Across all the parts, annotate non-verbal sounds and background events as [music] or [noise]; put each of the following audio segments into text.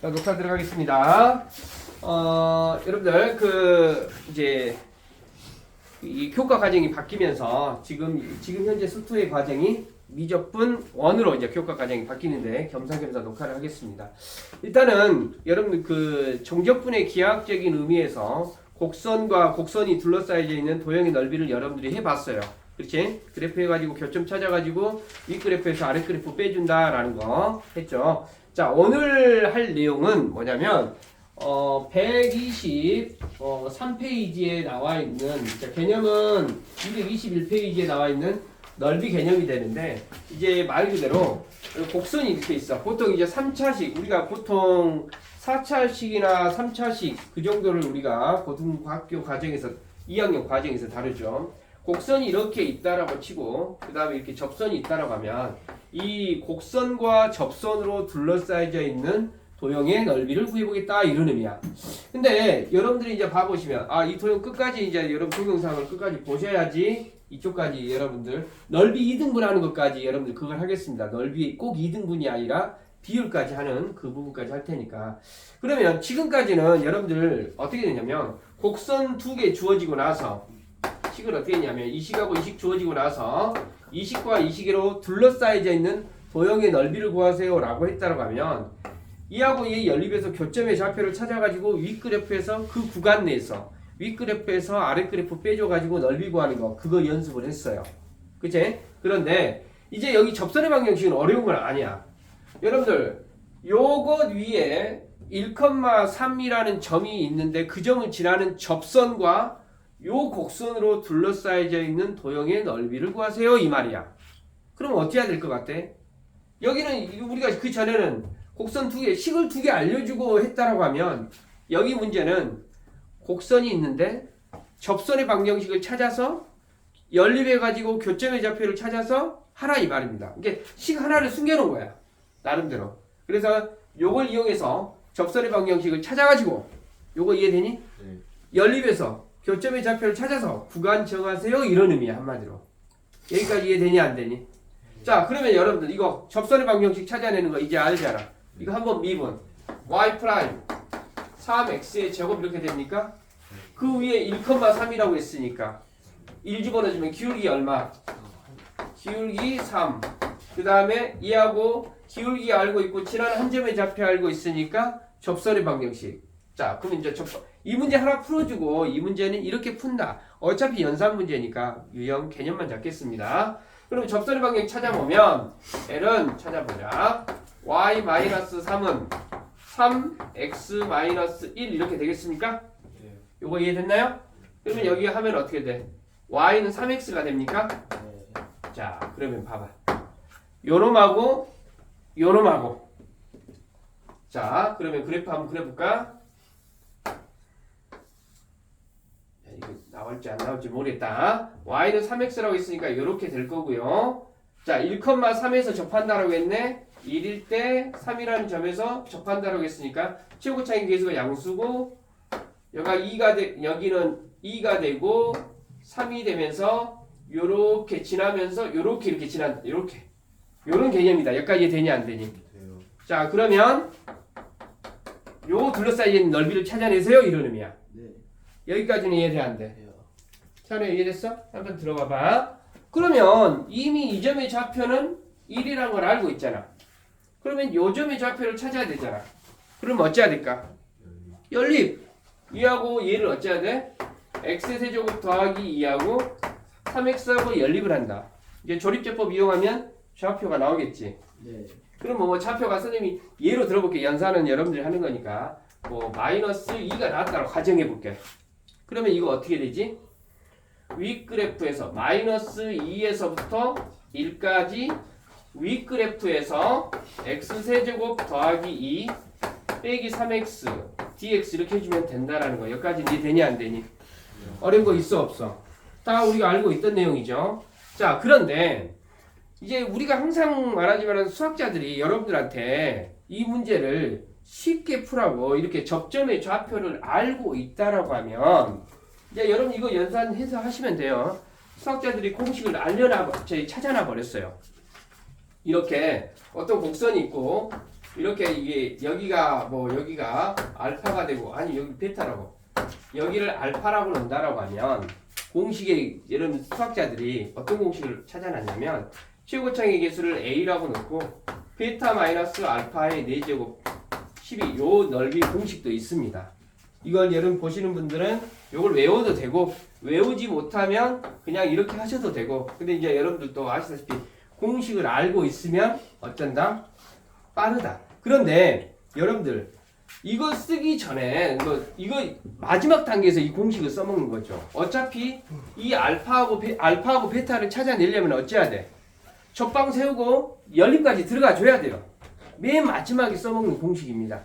자, 녹화 들어가겠습니다. 어, 여러분들 그 이제 이 교과 과정이 바뀌면서 지금 지금 현재 수투의 과정이 미적분 원으로 이제 교과 과정이 바뀌는데 겸사겸사 녹화를 하겠습니다. 일단은 여러분 그 정적분의 기하학적인 의미에서 곡선과 곡선이 둘러싸여져 있는 도형의 넓이를 여러분들이 해봤어요. 그렇지? 그래프 해가지고 교점 찾아가지고 위 그래프에서 아래 그래프 빼준다라는 거 했죠. 자 오늘 할 내용은 뭐냐면 어, 120, 어, 3페이지에 나와 있는, 자, 개념은 221페이지에 나와 있는 넓이 개념이 되는데, 이제 말 그대로 곡선이 이렇게 있어. 보통 이제 3차식, 우리가 보통 4차식이나 3차식 그 정도를 우리가 고등학교 과정에서, 2학년 과정에서 다루죠. 곡선이 이렇게 있다라고 치고, 그 다음에 이렇게 접선이 있다라고 하면, 이 곡선과 접선으로 둘러싸여져 있는 도형의 넓이를 구해보겠다 이런 의미야. 근데 여러분들이 이제 봐보시면 아 이 도형 끝까지 이제 여러분 동영상을 끝까지 보셔야지 이쪽까지 여러분들 넓이 2등분 하는 것까지 여러분들 그걸 하겠습니다. 넓이 꼭 2등분이 아니라 비율까지 하는 그 부분까지 할 테니까 그러면 지금까지는 여러분들 어떻게 되냐면 곡선 두 개 주어지고 나서 식을 어떻게 했냐면 이 식하고 이식 주어지고 나서 이 식과 이 식으로 둘러싸여져 있는 도형의 넓이를 구하세요 라고 했다고 하면 이하고 이 연립에서 교점의 좌표를 찾아가지고 위 그래프에서 그 구간 내에서 위 그래프에서 아래 그래프 빼줘가지고 넓이 구하는 거 그거 연습을 했어요. 그치? 그런데 이제 여기 접선의 방정식은 어려운 건 아니야. 여러분들 요것 위에 1,3이라는 점이 있는데 그 점을 지나는 접선과 요 곡선으로 둘러싸여져 있는 도형의 넓이를 구하세요 이 말이야. 그럼 어떻게 해야 될 것 같아? 여기는 우리가 그 전에는 곡선 두 개, 식을 두 개 알려주고 했다라고 하면 여기 문제는 곡선이 있는데 접선의 방정식을 찾아서 연립해 가지고 교점의 좌표를 찾아서 하라 이 말입니다. 이게 식 하나를 숨겨놓은 거야 나름대로. 그래서 요걸 이용해서 접선의 방정식을 찾아가지고 요거 이해되니? 네. 연립해서 교점의 좌표를 찾아서 구간 정하세요 이런 의미야 한마디로. 여기까지 이해되니 안 되니? 자 그러면 여러분들 이거 접선의 방정식 찾아내는 거 이제 알잖아. 이거 한번 미분 y 프라임 3x의 제곱 이렇게 됩니까? 그 위에 1,3이라고 했으니까 1 집어넣어주면 기울기 얼마? 기울기 3. 그 다음에 이하고 기울기 알고 있고 지난 한 점의 좌표 알고 있으니까 접선의 방정식. 자, 그럼 이제 접, 이 문제 하나 풀어주고 이 문제는 이렇게 푼다. 어차피 연산 문제니까 유형 개념만 잡겠습니다. 그럼 접선의 방정식 찾아보면 L은 찾아보자. y-3은 3x-1 이렇게 되겠습니까? 네. 요거 이해됐나요? 그러면 여기 하면 어떻게 돼? y는 3x가 됩니까? 네. 자, 그러면 봐봐. 요놈하고 요놈하고. 자, 그러면 그래프 한번 그려볼까? 야, 이거 나올지 안 나올지 모르겠다. y는 3x라고 했으니까 이렇게 될 거고요. 자, 1,3에서 접한다라고 했네. 1일 때 3이라는 점에서 접한다라고 했으니까 최고 차이 계수가 양수고 여기가 2가 되, 여기는 2가 되고 3이 되면서 요렇게 지나면서 요렇게 이렇게 지난 요렇게 요런 개념이다. 여기까지 되냐 안 되니? 돼요. 자, 그러면 요 둘러싸여 있는 넓이를 찾아내세요. 이런 의미야. 네. 여기까지는 이해돼 안 돼? 차례 이해됐어? 한번 들어봐 봐. 그러면 이미 이 점의 좌표는 1이라는 걸 알고 있잖아. 그러면 요 점의 좌표를 찾아야 되잖아. 그럼 어찌해야 될까? 연립. 이하고 얘를 어찌해야 돼? x세제곱 더하기 2하고 3x하고 연립을 한다. 이제 조립제법 이용하면 좌표가 나오겠지. 네. 그럼 뭐 좌표가 선생님이 예로 들어볼게. 연산은 여러분들이 하는 거니까. 뭐 마이너스 2가 나왔다고 가정해 볼게. 그러면 이거 어떻게 되지? 위 그래프에서 마이너스 2에서부터 1까지 위 그래프에서 x 세제곱 더하기 2 빼기 3x dx 이렇게 해주면 된다라는 거. 여기까지 이해되냐 안 되니? 어려운 거 있어 없어? 다 우리가 알고 있던 내용이죠. 자 그런데 이제 우리가 항상 말하지만 수학자들이 여러분들한테 이 문제를 쉽게 풀라고 이렇게 접점의 좌표를 알고 있다라고 하면 이제 여러분 이거 연산해서 하시면 돼요. 수학자들이 공식을 알려놔 저희 찾아놔 버렸어요. 이렇게 어떤 곡선이 있고 이렇게 이게 여기가 뭐 여기가 알파가 되고 아니 여기 베타라고 여기를 알파라고 놓는다라고 하면 공식에 여러분 수학자들이 어떤 공식을 찾아놨냐면 최고창의 개수를 a라고 놓고 베타 마이너스 알파의 4제곱 12 요 넓이 공식도 있습니다. 이걸 여러분 보시는 분들은 요걸 외워도 되고 외우지 못하면 그냥 이렇게 하셔도 되고 근데 이제 여러분들도 아시다시피 공식을 알고 있으면 어쩐다? 빠르다. 그런데 여러분들 이거 쓰기 전에 이거, 이거 마지막 단계에서 이 공식을 써먹는 거죠. 어차피 이 알파하고 베, 알파하고 베타를 찾아내려면 어찌해야 돼? 첫방 세우고 연립까지 들어가 줘야 돼요. 맨 마지막에 써먹는 공식입니다.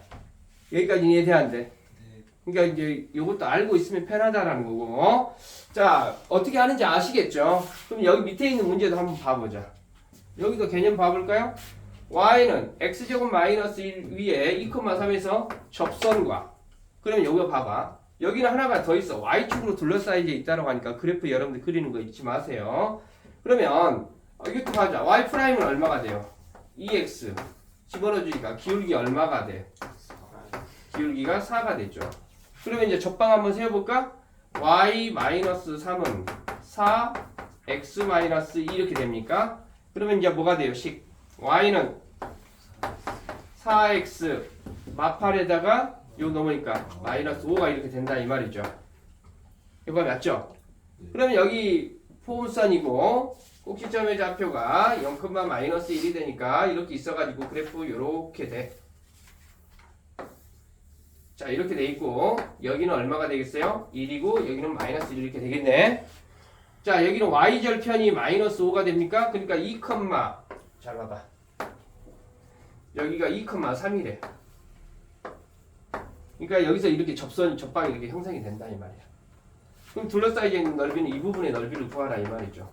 여기까지 이해돼안돼? 그러니까 이제 이것도 알고 있으면 편하다라는 거고. 어? 자 어떻게 하는지 아시겠죠? 그럼 여기 밑에 있는 문제도 한번 봐보자. 여기도 개념 봐볼까요? y는 x제곱 마이너스 1 위에 2,3에서 접선과 그러면 여기 봐봐 여기는 하나가 더 있어 y축으로 둘러싸여져 있다고 하니까 그래프 여러분들 그리는 거 잊지 마세요 그러면 어, 이것도 봐자 y 프라임은 얼마가 돼요? 2x 집어넣어 주니까 기울기 얼마가 돼? 기울기가 4가 되죠 그러면 이제 접방 한번 세워볼까? y 마이너스 3은 4 x 마이너스 2 이렇게 됩니까? 그러면 이제 뭐가 돼요? 식 y는 4x 마팔에다가 요 넘으니까 마이너스 5가 이렇게 된다 이 말이죠. 이거 맞죠? 그러면 여기 포음선이고 꼭지점의 좌표가 0, 마이너스 1이 되니까 이렇게 있어가지고 그래프 요렇게 돼. 자 이렇게 돼 있고 여기는 얼마가 되겠어요? 1이고 여기는 마이너스 1 이렇게 되겠네. 자 여기는 y절편이 마이너스 5가 됩니까? 그러니까 2, 잘 봐봐. 여기가 2,3이래. 그러니까 여기서 이렇게 접선 접방이 이렇게 형성이 된다 이 말이야. 그럼 둘러싸여져 있는 넓이는 이 부분의 넓이를 구하라 이 말이죠.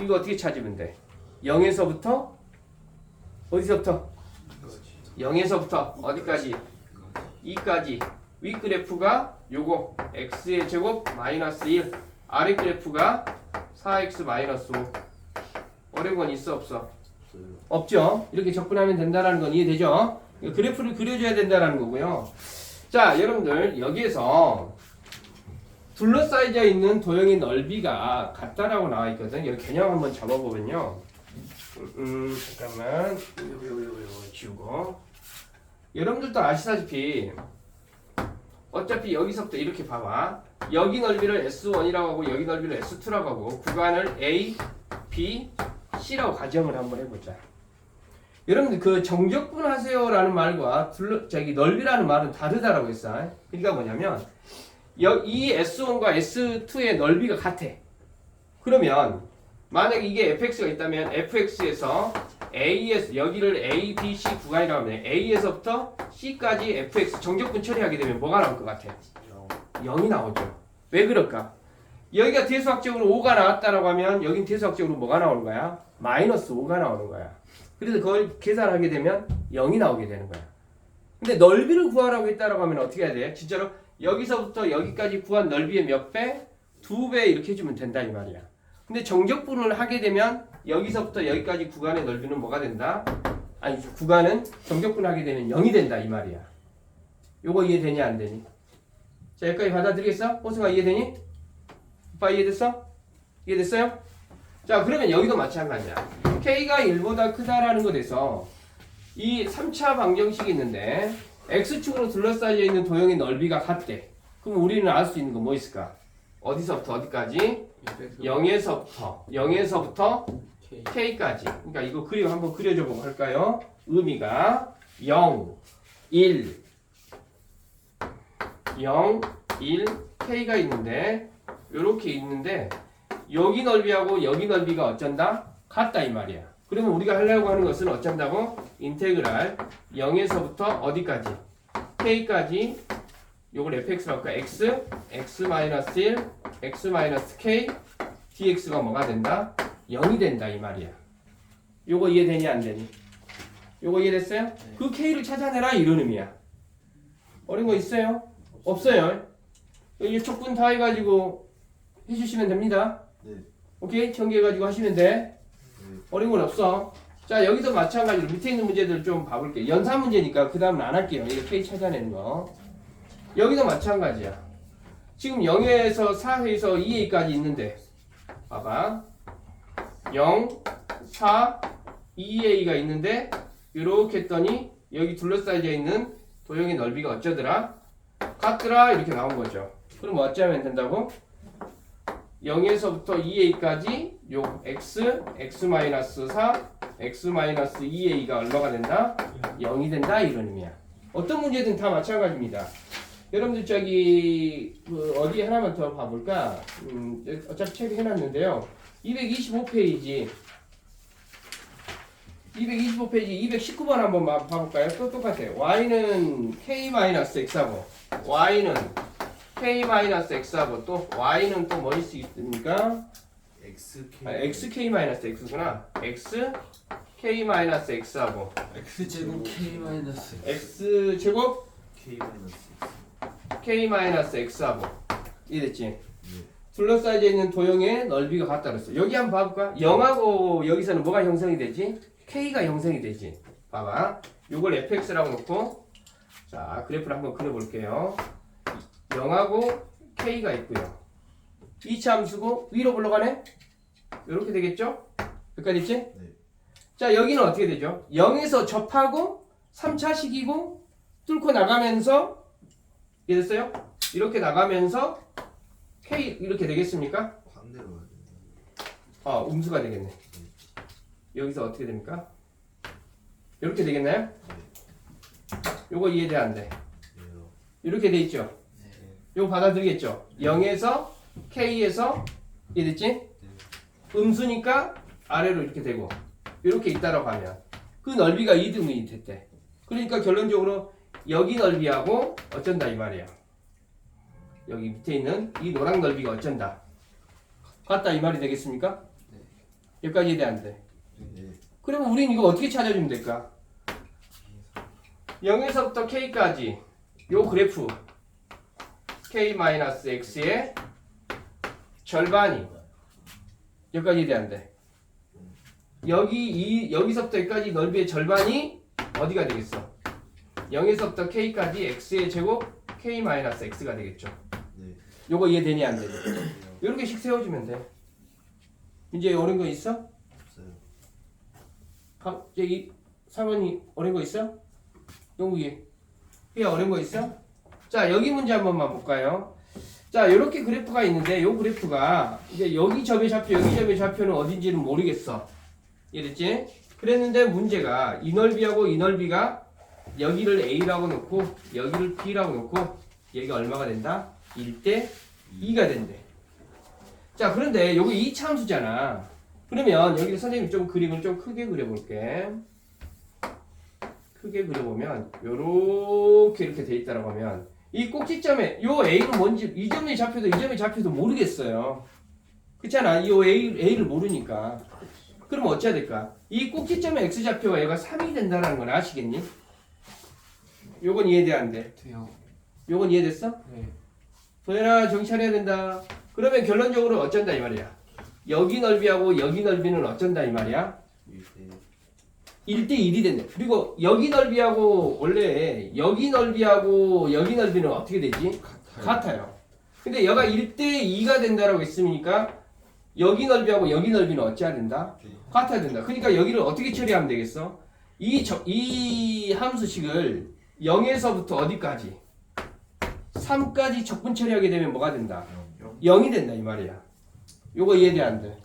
이거 어떻게 찾으면 돼? 0에서부터 어디서부터? 0에서부터 어디까지? 2까지. 위 그래프가 요거 x의 제곱 마이너스 1 아래 그래프가 4x 마이너스 5 어려운 건 있어 없어? 없죠. 이렇게 접근하면 된다라는 건 이해되죠? 그래프를 그려줘야 된다라는 거고요. 자, 여러분들 여기에서 둘러싸여져 있는 도형의 넓이가 같다라고 나와 있거든. 여기 개념 한번 잡아보면요. 음, 음, 잠깐만. 지우고. 여러분들도 아시다시피 어차피 여기서부터 이렇게 봐봐. 여기 넓이를 S1이라고 하고 여기 넓이를 S2라고 하고 구간을 A, B, C라고 가정을 한번 해보자. 여러분들 그 정적분 하세요라는 말과 둘러, 저기 넓이라는 말은 다르다라고 했어. 그러니까 뭐냐면 여, 이 S1과 S2의 넓이가 같아. 그러면 만약에 이게 fx가 있다면 fx에서 a에서 여기를 a, b, c 구간이라고 하면 a에서부터 c까지 fx 정적분 처리하게 되면 뭐가 나올 것 같아? 0 이 나오죠. 왜 그럴까? 여기가 대수학적으로 5가 나왔다라고 하면 여긴 대수학적으로 뭐가 나오는 거야? 마이너스 5가 나오는 거야. 그래서 그걸 계산하게 되면 0이 나오게 되는 거야. 근데 넓이를 구하라고 했다라고 하면 어떻게 해야 돼? 진짜로 여기서부터 여기까지 구한 넓이의 몇 배? 두 배 이렇게 해주면 된다 이 말이야. 근데 정적분을 하게 되면 여기서부터 여기까지 구간의 넓이는 뭐가 된다? 아니 구간은 정적분을 하게 되면 0이 된다 이 말이야. 요거 이해되냐 안 되니? 자 여기까지 받아들이겠어? 호승아 이해되니? 오빠 이해됐어? 이해됐어요? 자 그러면 여기도 마찬가지야. K가 1보다 크다라는 것에서 이 3차 방정식이 있는데 X축으로 둘러싸여 있는 도형의 넓이가 같대. 그럼 우리는 알 수 있는 거뭐 있을까? 어디서부터 어디까지? 0에서부터 0에서부터 K까지. 그러니까 이거 그림 한번 그려줘 보고 할까요? 의미가 0, 1, 0, 1, K가 있는데 이렇게 있는데 여기 넓이하고 여기 넓이가 어쩐다? 같다 이 말이야. 그러면 우리가 하려고 하는 것은 어쩐다고? 인테그랄 0에서부터 어디까지? K까지 요걸 fx라고 할까? x, x 마이너스 1, x 마이너스 k, dx가 뭐가 된다? 0이 된다 이 말이야. 요거 이해되니 안 되니? 요거 이해됐어요? 그 k를 찾아내라 이런 의미야. 어려운 거 있어요? 없어요. 이 촉분 다 해가지고 해주시면 됩니다. 네. 오케이? 전개해가지고 하시면 돼. 어려운 건 없어. 자 여기도 마찬가지로 밑에 있는 문제들 좀 봐볼게요. 연산 문제니까 그 다음은 안 할게요. 이거 K 찾아내는 거. 여기도 마찬가지야. 지금 0에서 4에서 2a까지 있는데 봐봐 0, 4, 2a가 있는데 이렇게 했더니 여기 둘러싸여져 있는 도형의 넓이가 어쩌더라? 같더라 이렇게 나온 거죠. 그럼 어쩌면 된다고? 0에서부터 2a까지 요 x, x-4, x-2a가 얼마가 된다? 0이 된다 이런 의미야. 어떤 문제든 다 마찬가지입니다. 여러분들 저기 그 어디 하나만 더 봐볼까? 음, 어차피 책에 해놨는데요. 225페이지 225페이지 219번 한번 봐- 봐볼까요? 또 똑같아요. y는 k-x하고 y는 k-x하고 또 y는 또 뭐일 수 있습니까? XK 아, xk-x구나. x k-x하고 X 제곱 K 마이너스 x 제곱 K 마이너스 k-x하고 이랬지. 둘러싸여져 있는 도형의 넓이가 같다 그랬어. 여기 한번 봐볼까? 0하고 여기서는 뭐가 형성이 되지? k가 형성이 되지. 봐봐. 요걸 fx라고 놓고 자 그래프를 한번 그려볼게요. 0하고 k가 있고요. 이차 함수고 위로 올라가네? 이렇게 되겠죠? 여기까지 있지? 네. 자 여기는 어떻게 되죠? 0에서 접하고 3차식이고 뚫고 나가면서 이해됐어요? 이렇게 나가면서 K 이렇게 되겠습니까? 반대로 가야? 아 음수가 되겠네. 여기서 어떻게 됩니까? 이렇게 되겠나요? 요거 이해돼 안 돼? 네요. 이렇게 돼 있죠? 네. 요거 받아들이겠죠? 0에서 K에서 이해됐지? 음수니까 아래로 이렇게 되고 이렇게 있다라고 하면 그 넓이가 2등분이 됐대. 그러니까 결론적으로 여기 넓이하고 어쩐다 이 말이야. 여기 밑에 있는 이 노랑 넓이가 어쩐다. 같다 이 말이 되겠습니까? 네. 여기까지 이해 안 돼. 네. 그러면 우린 이거 어떻게 찾아주면 될까? 0에서부터 K까지 요 그래프 K-X의 절반이 여기까지 돼. 여기 이 여기서부터 여기까지 넓이의 절반이 어디가 되겠어? 0에서부터 K까지 X의 제곱 K-X가 되겠죠. 네. 요거 이해되니 안 되니? 네요. 이렇게 식 세워주면 돼. 이제 어려운 거 있어? 없어요. 갑자기 사번이 어려운 거 있어? 영국이 이 어려운 거 있어? 자 여기 문제 한 번만 볼까요? 자 이렇게 그래프가 있는데 이 그래프가 이제 여기 점의 좌표 여기 점의 좌표는 어딘지는 모르겠어 이랬지? 그랬는데 문제가 이 넓이하고 이 넓이가 여기를 A라고 놓고 여기를 B라고 놓고 얘가 얼마가 된다? 1대 2가 된대 자 그런데 여기 2차 함수잖아 그러면 여기 선생님이 좀 그림을 좀 크게 그려볼게. 크게 그려보면 요렇게 이렇게 돼 있다라고 하면 이 꼭지점에 요 A는 뭔지 이 점의 좌표도 이 점의 좌표도 모르겠어요. 그렇잖아. 이 A, A를 모르니까. 그럼 어찌해야 될까? 이 꼭지점의 X 좌표가 얘가 3이 된다는 건 아시겠니? 요건 이해돼 안 돼? 돼요. 요건 이해됐어? 네. 정신 차려야 된다. 그러면 결론적으로 어쩐다 이 말이야. 여기 넓이하고 여기 넓이는 어쩐다 이 말이야. 일대 1대 1이 된대. 그리고 여기 넓이하고 원래 여기 넓이하고 여기 넓이는 어떻게 되지? 같아요. 근데 얘가 1대 2가 된다라고 했으니까 여기 넓이하고 여기 넓이는 어찌해야 된다? 같아야 된다. 그러니까 여기를 어떻게 처리하면 되겠어? 이, 저, 이 함수식을 0에서부터 어디까지? 3까지 적분 처리하게 되면 뭐가 된다? 0이 된다 이 말이야. 요거 이해돼 안 돼?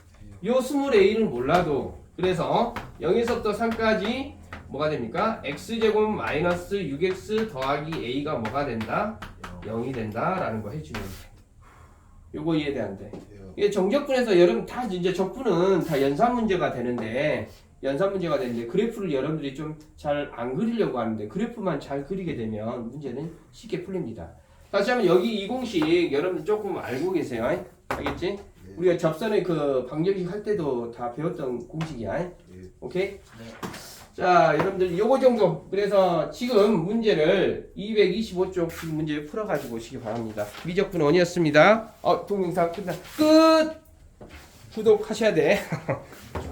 요 스몰 a를 몰라도 그래서 0에서부터 3까지 뭐가 됩니까? x제곱 마이너스 6x 더하기 a가 뭐가 된다? 0이 된다 라는 거 해주면 돼. 요거 이해돼 안 돼? 이게 정적분에서 여러분 다 이제 적분은 다 연산 문제가 되는데 연산 문제가 되는데 그래프를 여러분들이 좀 잘 안 그리려고 하는데 그래프만 잘 그리게 되면 문제는 쉽게 풀립니다. 다시 한번 여기 이 공식 여러분 조금 알고 계세요. 알겠지? 우리가 접선의 그 방정식 할 때도 다 배웠던 공식이야. 오케이? 자, 여러분들 요거 정도. 그래서 지금 문제를 225쪽 문제 풀어가지고 오시기 바랍니다. 미적분 원이었습니다. 어, 동영상 끝나. 끝! 구독하셔야 돼. [laughs]